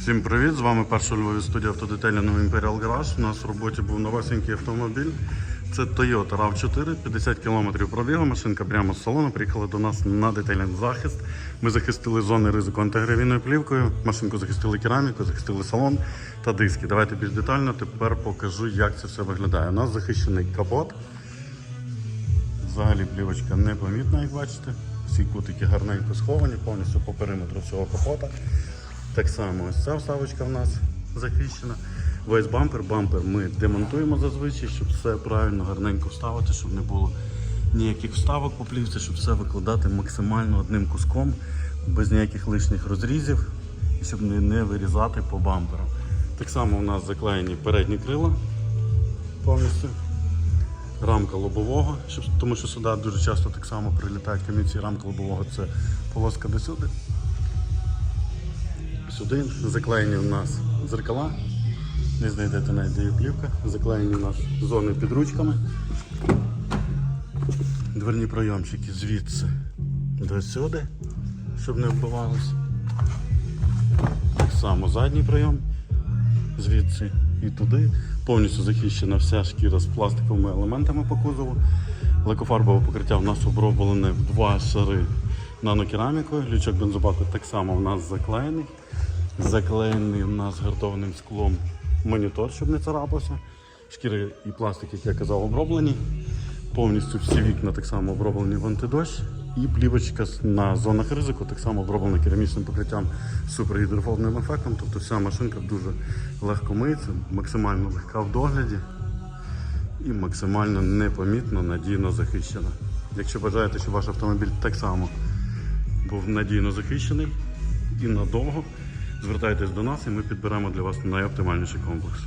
Всім привіт! З вами перша Львові студія автодетелінгу Imperial Garage. У нас в роботі був новесенький автомобіль. Це Toyota RAV4, 50 км пробігу. Машинка прямо з салону приїхала до нас на детейлінг захист. Ми захистили зони ризику антигравійною плівкою. Машинку захистили кераміку, захистили салон та диски. Давайте більш детально тепер покажу, як це все виглядає. У нас захищений капот. Взагалі плівочка непомітна, як бачите. Всі кутики гарненько сховані, повністю по периметру цього капота. Так само ось ця вставочка в нас захищена. Весь бампер, бампер ми демонтуємо зазвичай, щоб все правильно, гарненько вставити, щоб не було ніяких вставок по плівці, щоб все викладати максимально одним куском, без ніяких лишніх розрізів, і щоб не, не вирізати по бамперу. Так само у нас заклеєні передні крила повністю. Рамка лобового, щоб, тому що сюди дуже часто так само прилітають камінці. Рамка лобового це полоска до сюди. Сюди заклеєні у нас зеркала. Не знайдете навіть де плівка. Заклеєні у нас зони під ручками. Дверні пройомчики звідси до сюди, щоб не вбивалося. Так само задній прийом звідси і туди. Повністю захищена вся шкіра з пластиковими елементами по кузову. Лакофарбове покриття в нас оброблене в два шари нанокерамікою. Лючок бензобаку так само в нас заклеєний. Заклеєний у нас гартованим склом монітор, щоб не царапався. Шкіри і пластик, як я казав, оброблені. Повністю всі вікна так само оброблені в антидощ. І плівочка на зонах ризику так само оброблена керамічним покриттям супергідрофобним ефектом. Тобто вся машинка дуже легко миється, максимально легка в догляді і максимально непомітно, надійно захищена. Якщо бажаєте, щоб ваш автомобіль так само був надійно захищений і надовго, звертайтесь до нас і ми підберемо для вас найоптимальніший комплекс.